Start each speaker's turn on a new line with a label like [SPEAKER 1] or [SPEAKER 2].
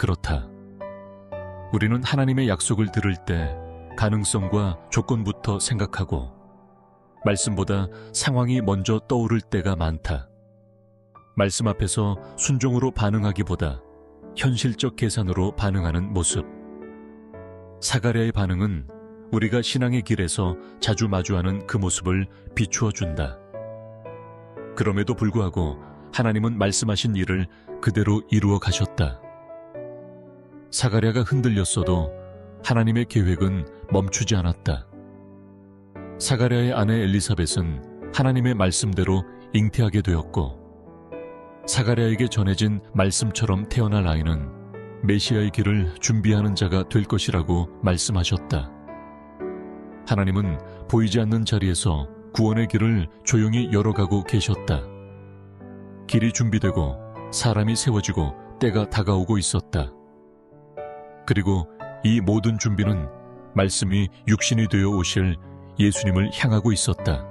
[SPEAKER 1] 그렇다. 우리는 하나님의 약속을 들을 때 가능성과 조건부터 생각하고 말씀보다 상황이 먼저 떠오를 때가 많다. 말씀 앞에서 순종으로 반응하기보다 현실적 계산으로 반응하는 모습. 사가랴의 반응은 우리가 신앙의 길에서 자주 마주하는 그 모습을 비추어 준다. 그럼에도 불구하고 하나님은 말씀하신 일을 그대로 이루어 가셨다. 사가랴가 흔들렸어도 하나님의 계획은 멈추지 않았다. 사가랴의 아내 엘리사벳은 하나님의 말씀대로 잉태하게 되었고 사가랴에게 전해진 말씀처럼 태어날 아이는 메시아의 길을 준비하는 자가 될 것이라고 말씀하셨다. 하나님은 보이지 않는 자리에서 구원의 길을 조용히 열어가고 계셨다. 길이 준비되고 사람이 세워지고 때가 다가오고 있었다. 그리고 이 모든 준비는 말씀이 육신이 되어 오실 예수님을 향하고 있었다.